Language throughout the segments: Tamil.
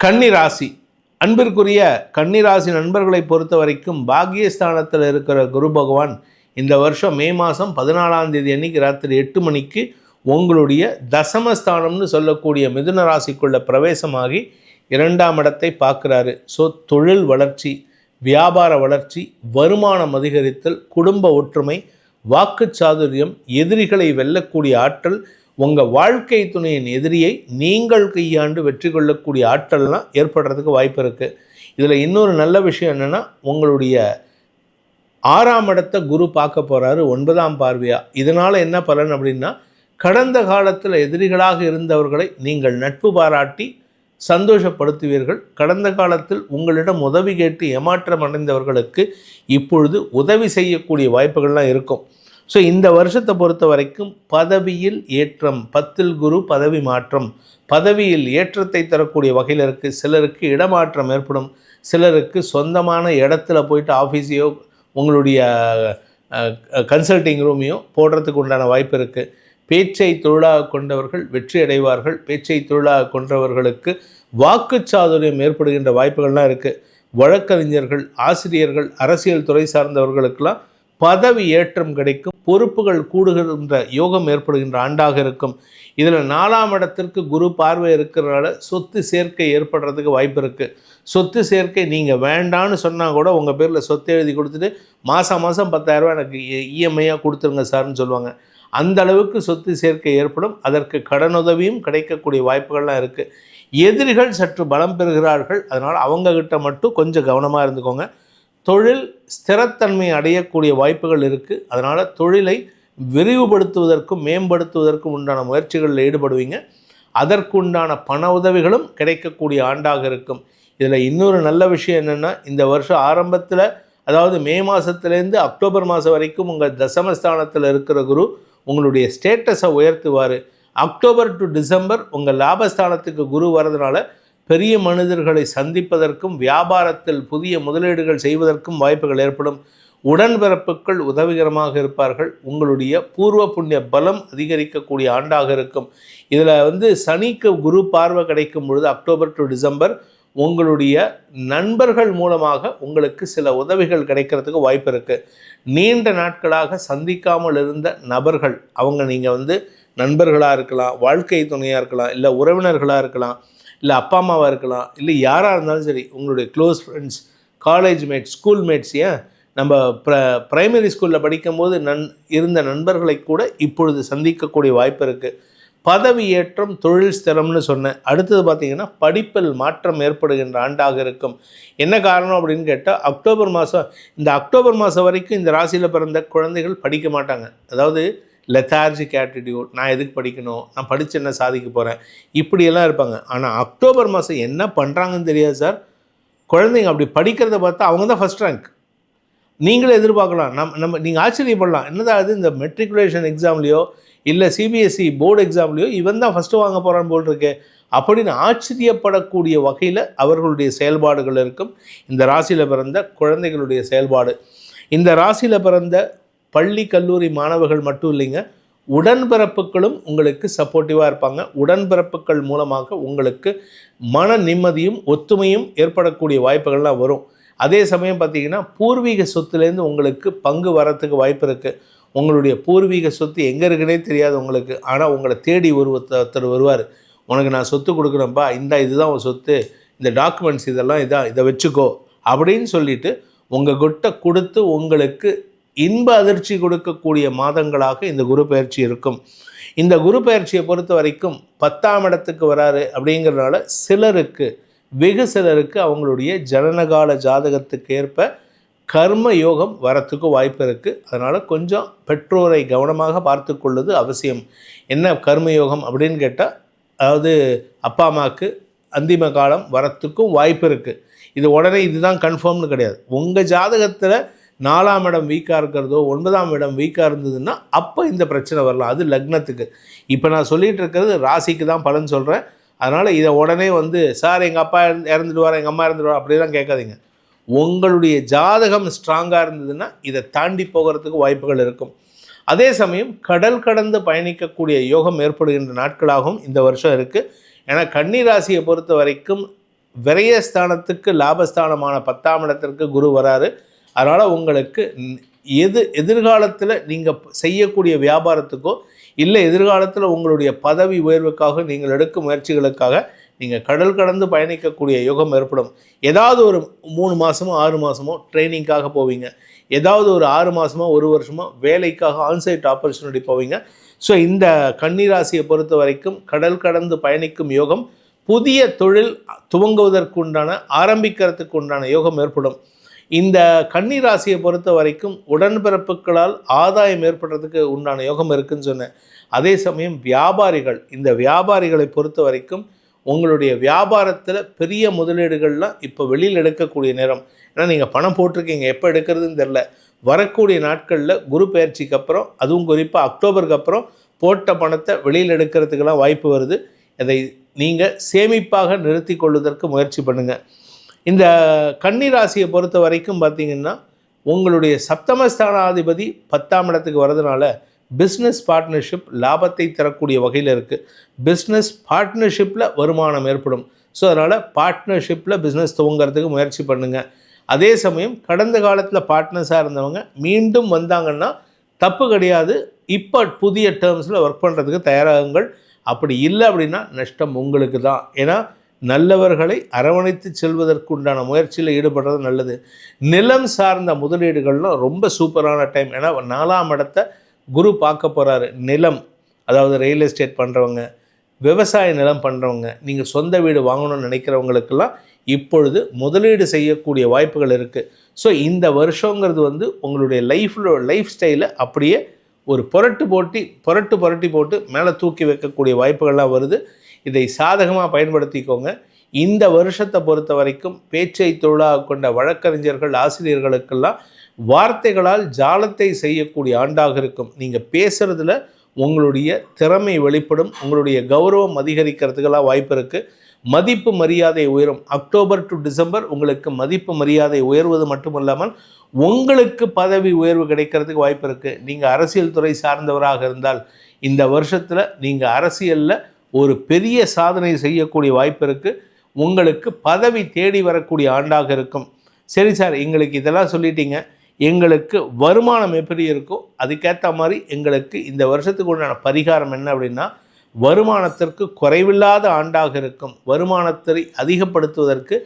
கன்னிராசி. அன்பிற்குரிய கன்னிராசி நண்பர்களை பொறுத்த வரைக்கும் பாக்யஸ்தானத்தில் இருக்கிற குரு பகவான் இந்த வருஷம் மே மாதம் பதினாலாம் தேதி அன்னைக்கு ராத்திரி எட்டு மணிக்கு உங்களுடைய தசமஸ்தானம்னு சொல்லக்கூடிய மிதுன ராசிக்குள்ள பிரவேசமாகி இரண்டாம் இடத்தை பார்க்குறாரு. ஸோ தொழில் வளர்ச்சி வியாபார வளர்ச்சி வருமானம் அதிகரித்தல் குடும்ப ஒற்றுமை வாக்கு சாதுரியம் எதிரிகளை வெல்லக்கூடிய ஆற்றல் உங்கள் வாழ்க்கை துணையின் எதிரியை நீங்கள் கையாண்டு வெற்றி கொள்ளக்கூடிய ஆற்றல்லாம் ஏற்படுறதுக்கு வாய்ப்பு இருக்குது இதில் இன்னொரு நல்ல விஷயம் என்னென்னா உங்களுடைய ஆறாம் இடத்தை குரு பார்க்க போகிறாரு ஒன்பதாம் பார்வையா. இதனால் என்ன பலன் அப்படின்னா கடந்த காலத்தில் எதிரிகளாக இருந்தவர்களை நீங்கள் நட்பு பாராட்டி சந்தோஷப்படுத்துவீர்கள். கடந்த காலத்தில் உங்களிடம் உதவி கேட்டு ஏமாற்றம் அடைந்தவர்களுக்கு இப்பொழுது உதவி செய்யக்கூடிய வாய்ப்புகள்லாம் இருக்கும். ஸோ இந்த வருஷத்தை பொறுத்த வரைக்கும் பதவியில் ஏற்றம் பத்தில் குரு பதவி மாற்றம். பதவியில் ஏற்றத்தை தரக்கூடிய வகையில் இருக்குது சிலருக்கு இடமாற்றம் ஏற்படும். சிலருக்கு சொந்தமான இடத்துல போயிட்டு ஆஃபீஸையோ உங்களுடைய கன்சல்டிங் ரூமையோ போடுறதுக்கு உண்டான வாய்ப்பு இருக்குது பேச்சை தொழிலாக கொண்டவர்கள் வெற்றி அடைவார்கள். பேச்சை தொழிலாக கொண்டவர்களுக்கு வாக்குச்சாதுரியம் ஏற்படுகின்ற வாய்ப்புகள்லாம் இருக்குது வழக்கறிஞர்கள் ஆசிரியர்கள் அரசியல் துறை சார்ந்தவர்களுக்கெல்லாம் பதவி ஏற்றம் கிடைக்கும் பொறுப்புகள் கூடுகின்ற யோகம் ஏற்படுகின்ற ஆண்டாக இருக்கும். இதில் நாலாம் இடத்திற்கு குரு பார்வை இருக்கிறனால சொத்து சேர்க்கை ஏற்படுறதுக்கு வாய்ப்பு இருக்குது சொத்து சேர்க்கை நீங்கள் வேண்டான்னு சொன்னால் கூட உங்கள் பேரில் சொத்து எழுதி கொடுத்துட்டு மாதம் மாதம் பத்தாயிரரூபா எனக்கு இஎம்ஐயாக கொடுத்துருங்க சார்னு சொல்லுவாங்க. அந்த அளவுக்கு சொத்து சேர்க்கை ஏற்படும். அதற்கு கடனுதவியும் கிடைக்கக்கூடிய வாய்ப்புகள்லாம் இருக்குது எதிரிகள் சற்று பலம் பெறுகிறார்கள். அதனால் அவங்கக்கிட்ட மட்டும் கொஞ்சம் கவனமாக இருந்துக்கோங்க. தொழில் ஸ்திரத்தன்மை அடையக்கூடிய வாய்ப்புகள் இருக்குது அதனால் தொழிலை விரிவுபடுத்துவதற்கும் மேம்படுத்துவதற்கும் உண்டான முயற்சிகளில் ஈடுபடுவீங்க. அதற்குண்டான பண உதவிகளும் கிடைக்கக்கூடிய ஆண்டாக இருக்கும். இதில் இன்னொரு நல்ல விஷயம் என்னென்னா இந்த வருஷம் ஆரம்பத்தில் அதாவது மே மாதத்துலேருந்து அக்டோபர் மாதம் வரைக்கும் உங்கள் தசமஸ்தானத்தில் இருக்கிற குரு உங்களுடைய ஸ்டேட்டஸை உயர்த்துவார். அக்டோபர் டு டிசம்பர் உங்கள் லாபஸ்தானத்துக்கு குரு வரதுனால பெரிய மனிதர்களை சந்திப்பதற்கும் வியாபாரத்தில் புதிய முதலீடுகள் செய்வதற்கும் வாய்ப்புகள் ஏற்படும். உடன்பிறப்புகள் உதவிகரமாக இருப்பார்கள். உங்களுடைய பூர்வ புண்ணிய பலம் அதிகரிக்கக்கூடிய ஆண்டாக இருக்கும். இதில் வந்து சனிக்கு குரு பார்வை கிடைக்கும் பொழுது அக்டோபர் டு டிசம்பர் உங்களுடைய நண்பர்கள் மூலமாக உங்களுக்கு சில உதவிகள் கிடைக்கிறதுக்கு வாய்ப்பு இருக்குது நீண்ட நாட்களாக சந்திக்காமல் இருந்த நபர்கள் அவங்க நீங்கள் வந்து நண்பர்களாக இருக்கலாம் வாழ்க்கை துணையாக இருக்கலாம் இல்லை உறவினர்களாக இருக்கலாம் இல்லை அப்பா அம்மாவாக இருக்கலாம் இல்லை யாராக இருந்தாலும் சரி உங்களுடைய close friends college mates school mates ஏன்? நம்ம ப்ர ப்ரைமரி ஸ்கூலில் படிக்கும்போது நன் இருந்த நண்பர்களை கூட இப்பொழுது சந்திக்கக்கூடிய வாய்ப்பு இருக்குது பதவி ஏற்றம் தொழில் ஸ்திரம்னு சொன்னேன். அடுத்தது பார்த்திங்கன்னா படிப்பில் மாற்றம் ஏற்படுகின்ற ஆண்டாக இருக்கும். என்ன காரணம் அப்படின்னு கேட்டால் அக்டோபர் மாதம் இந்த அக்டோபர் மாதம் வரைக்கும் இந்த ராசியில் பிறந்த குழந்தைகள் படிக்க மாட்டாங்க. அதாவது லெத்தார்ஜிக் ஆட்டிடியூட் நான் எதுக்கு படிக்கணும் நான் படித்து என்ன சாதிக்க போகிறேன் இப்படியெல்லாம் இருப்பாங்க. ஆனால் அக்டோபர் மாதம் என்ன பண்ணுறாங்கன்னு தெரியாது சார். குழந்தைங்க அப்படி படிக்கிறத பார்த்தா அவங்க தான் ஃபஸ்ட் ரேங்க் நீங்களும் எதிர்பார்க்கலாம். நம் நம்ம நீங்கள் ஆச்சரியப்படலாம். என்னதான் இந்த மெட்ரிகுலேஷன் எக்ஸாம்லேயோ இல்லை சிபிஎஸ்சி போர்டு எக்ஸாம்லேயோ இவன் தான் ஃபஸ்ட்டு வாங்க போகிறான்னு போல் இருக்கு. அப்படின்னு ஆச்சரியப்படக்கூடிய வகையில் அவர்களுடைய செயல்பாடுகள் இருக்கும். இந்த ராசியில் பிறந்த குழந்தைகளுடைய செயல்பாடு. இந்த ராசியில் பிறந்த பள்ளி கல்லூரி மாணவர்கள் மட்டும் இல்லைங்க உடன்பிறப்புகளும் உங்களுக்கு சப்போர்ட்டிவாக இருப்பாங்க. உடன்பிறப்புகள் மூலமாக உங்களுக்கு மன நிம்மதியும் ஒத்துமையும் ஏற்படக்கூடிய வாய்ப்புகள்லாம் வரும். அதே சமயம் பார்த்தீங்கன்னா பூர்வீக சொத்துலேருந்து உங்களுக்கு பங்கு வரத்துக்கு வாய்ப்பு இருக்குது உங்களுடைய பூர்வீக சொத்து எங்கே இருக்குன்னே தெரியாது உங்களுக்கு. ஆனால் உங்களை தேடி ஒரு ஒருத்தர் வருவார். உனக்கு நான் சொத்து கொடுக்குறேன்ப்பா இந்த இதுதான் உன் சொத்து இந்த டாக்குமெண்ட்ஸ் இதெல்லாம் இதான் இதை வச்சுக்கோ. அப்படின்னு சொல்லிட்டு உங்கள் கிட்ட கொடுத்து உங்களுக்கு இன்ப அதிர்ச்சி கொடுக்கக்கூடிய மாதங்களாக இந்த குரு பயிற்சி இருக்கும். இந்த குரு பயிற்சியை பொறுத்த வரைக்கும் பத்தாம் இடத்துக்கு வராரு அப்படிங்கிறதுனால சிலருக்கு வெகு சிலருக்கு அவங்களுடைய ஜனனகால ஜாதகத்துக்கு ஏற்ப கர்ம யோகம் வரத்துக்கு வாய்ப்பு இருக்குது அதனால் கொஞ்சம் பெற்றோரை கவனமாக பார்த்து கொள்வது அவசியம். என்ன கர்ம யோகம் அப்படின்னு கேட்டால் அதாவது அப்பா அம்மாவுக்கு அந்திம காலம் வரத்துக்கும் வாய்ப்பு இருக்குது இது உடனே இதுதான் கன்ஃபார்ம்னு கிடையாது. உங்கள் ஜாதகத்தில் நாலாம் இடம் வீக்காக இருக்கிறதோ ஒன்பதாம் இடம் வீக்காக இருந்ததுன்னா அப்போ இந்த பிரச்சனை வரலாம். அது லக்னத்துக்கு. இப்போ நான் சொல்லிகிட்டு இருக்கிறது ராசிக்கு தான் பலன் சொல்கிறேன் அதனால் இதை உடனே வந்து சார் எங்கள் அப்பா இறந்துடுவார் எங்கள் அம்மா இறந்துடுவார்? அப்படிலாம் கேட்காதீங்க. உங்களுடைய ஜாதகம் ஸ்ட்ராங்காக இருந்ததுன்னா இதை தாண்டி போகிறதுக்கு வாய்ப்புகள் இருக்கும். அதே சமயம் கடல் கடந்து பயணிக்கக்கூடிய யோகம் ஏற்படுகின்ற நாட்களாகவும் இந்த வருஷம் இருக்குது ஏன்னா கன்னி ராசியை பொறுத்த வரைக்கும் விரயஸ்தானத்துக்கு லாபஸ்தானமான பத்தாம் இடத்திற்கு குரு வராரு. அதனால் உங்களுக்கு எது எதிர்காலத்தில் நீங்கள் செய்யக்கூடிய வியாபாரத்துக்கோ இல்லை எதிர்காலத்தில் உங்களுடைய பதவி உயர்வுக்காக நீங்கள் எடுக்கும் முயற்சிகளுக்காக நீங்கள் கடல் கடந்து பயணிக்கக்கூடிய யோகம் ஏற்படும். ஏதாவது ஒரு மூணு மாதமோ ஆறு மாதமோ ட்ரைனிங்காக போவீங்க. ஏதாவது ஒரு ஆறு மாதமோ ஒரு வருஷமோ வேலைக்காக ஆன்சைட் ஆப்பர்ச்சுனிட்டி போவீங்க. ஸோ இந்த கன்னிராசியை பொறுத்த வரைக்கும் கடல் கடந்து பயணிக்கும் யோகம் புதிய தொழில் துவங்குவதற்கு உண்டான ஆரம்பிக்கிறதுக்கு உண்டான யோகம் ஏற்படும். இந்த கன்னி ராசியை பொறுத்த வரைக்கும் உடன்பிறப்புகளால் ஆதாயம் ஏற்படுறதுக்கு உண்டான யோகம் இருக்குன்னு சொன்னேன். அதே சமயம் வியாபாரிகள் இந்த வியாபாரிகளை பொறுத்த வரைக்கும் உங்களுடைய வியாபாரத்தில் பெரிய முதலீடுகள்லாம் இப்போ வெளியில் எடுக்கக்கூடிய நேரம். ஏன்னா நீங்கள் பணம் போட்டிருக்கீங்க எப்போ எடுக்கிறதுன்னு தெரில வரக்கூடிய நாட்களில் குரு பயிற்சிக்கு அப்புறம் அதுவும் குறிப்பாக அக்டோபருக்கு அப்புறம் போட்ட பணத்தை வெளியில் எடுக்கிறதுக்கெல்லாம் வாய்ப்பு வருது. அதை நீங்கள் சேமிப்பாக நிறுத்தி கொள்வதற்கு முயற்சி பண்ணுங்கள் இந்த கன்னி ராசியை பொறுத்த வரைக்கும் பார்த்தீங்கன்னா உங்களுடைய சப்தமஸ்தானாதிபதி பத்தாம் இடத்துக்கு வரதுனால பிஸ்னஸ் பார்ட்னர்ஷிப் லாபத்தை தரக்கூடிய வகையில் இருக்குது பிஸ்னஸ் பார்ட்னர்ஷிப்பில் வருமானம் ஏற்படும். ஸோ அதனால் பார்ட்னர்ஷிப்பில் பிஸ்னஸ் துவங்கிறதுக்கு முயற்சி பண்ணுங்கள் அதே சமயம் கடந்த காலத்தில் பார்ட்னர்ஸாக இருந்தவங்க மீண்டும் வந்தாங்கன்னா தப்பு கிடையாது. இப்போ புதிய டேர்ம்ஸில் ஒர்க் பண்ணுறதுக்கு தயாராகுங்கள். அப்படி இல்லை அப்படின்னா நஷ்டம் உங்களுக்கு தான் ஏன்னா நல்லவர்களை அரவணைத்து செல்வதற்குண்டான முயற்சியில் ஈடுபடுறது நல்லது. நிலம் சார்ந்த முதலீடுகள்லாம் ரொம்ப சூப்பரான டைம். ஏன்னா நாலாம் இடத்த குரு பார்க்க போகிறாரு நிலம் அதாவது ரியல் எஸ்டேட் பண்ணுறவங்க விவசாய நிலம் பண்ணுறவங்க நீங்கள் சொந்த வீடு வாங்கணும்னு நினைக்கிறவங்களுக்கெல்லாம் இப்பொழுது முதலீடு செய்யக்கூடிய வாய்ப்புகள் இருக்குது ஸோ இந்த வருஷங்கிறது வந்து உங்களுடைய லைஃப்பில் லைஃப் ஸ்டைலை அப்படியே ஒரு புரட்டு போட்டி புரட்டு புரட்டி போட்டு மேலே தூக்கி வைக்கக்கூடிய வாய்ப்புகள்லாம் வருது. இதை சாதகமாக பயன்படுத்திக்கோங்க. இந்த வருஷத்தை பொறுத்த வரைக்கும் பேச்சை தொழிலாக கொண்ட வழக்கறிஞர்கள் ஆசிரியர்களுக்கெல்லாம் வார்த்தைகளால் ஜாலத்தை செய்யக்கூடிய ஆண்டாக இருக்கும். நீங்கள் பேசுகிறதுல உங்களுடைய திறமை வெளிப்படும். உங்களுடைய கௌரவம் அதிகரிக்கிறதுக்கெல்லாம் வாய்ப்பு இருக்குது மதிப்பு மரியாதை உயரும். அக்டோபர் டு டிசம்பர் உங்களுக்கு மதிப்பு மரியாதை உயர்வது மட்டுமல்லாமல் உங்களுக்கு பதவி உயர்வு கிடைக்கிறதுக்கு வாய்ப்பு இருக்குது நீங்கள் அரசியல் துறை சார்ந்தவராக இருந்தால் இந்த வருஷத்தில் நீங்கள் அரசியலில் ஒரு பெரிய சாதனை செய்யக்கூடிய வாய்ப்பு இருக்குது உங்களுக்கு பதவி தேடி வரக்கூடிய ஆண்டாக இருக்கும். சரி சார் எங்களுக்கு இதெல்லாம் சொல்லிட்டீங்க. எங்களுக்கு வருமானம் எப்படி இருக்கோ அதுக்கேற்ற மாதிரி எங்களுக்கு இந்த வருஷத்துக்கு உண்டான பரிகாரம் என்ன அப்படின்னா வருமானத்திற்கு குறைவில்லாத ஆண்டாக இருக்கும். வருமானத்தை அதிகப்படுத்துவதற்கு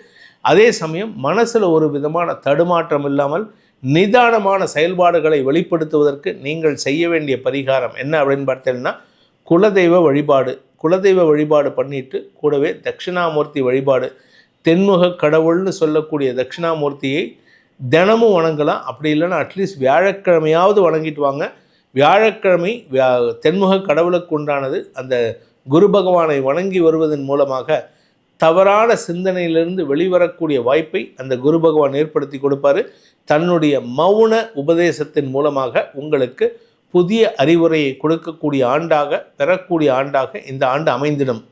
அதே சமயம் மனசில் ஒரு விதமான தடுமாற்றம் இல்லாமல் நிதானமான செயல்பாடுகளை வெளிப்படுத்துவதற்கு நீங்கள் செய்ய வேண்டிய பரிகாரம் என்ன அப்படின்னு பார்த்தீங்கன்னா குலதெய்வ வழிபாடு. குலதெய்வ வழிபாடு பண்ணிட்டு கூடவே தட்சிணாமூர்த்தி வழிபாடு தென்முக கடவுள்னு சொல்லக்கூடிய தட்சிணாமூர்த்தியை தினமும் வணங்கலாம். அப்படி இல்லைன்னா அட்லீஸ்ட் வியாழக்கிழமையாவது வணங்கிட்டு வாங்க. வியாழக்கிழமை வியா தென்முக கடவுளுக்கு உண்டானது அந்த குரு பகவானை வணங்கி வருவதன் மூலமாக தவறான சிந்தனையிலிருந்து வெளிவரக்கூடிய வாய்ப்பை அந்த குரு பகவான் ஏற்படுத்தி கொடுப்பாரு. தன்னுடைய மௌன உபதேசத்தின் மூலமாக உங்களுக்கு புதிய அறிவுரையை கொடுக்கக்கூடிய ஆண்டாக பெறக்கூடிய ஆண்டாக இந்த ஆண்டு அமைந்திடும்.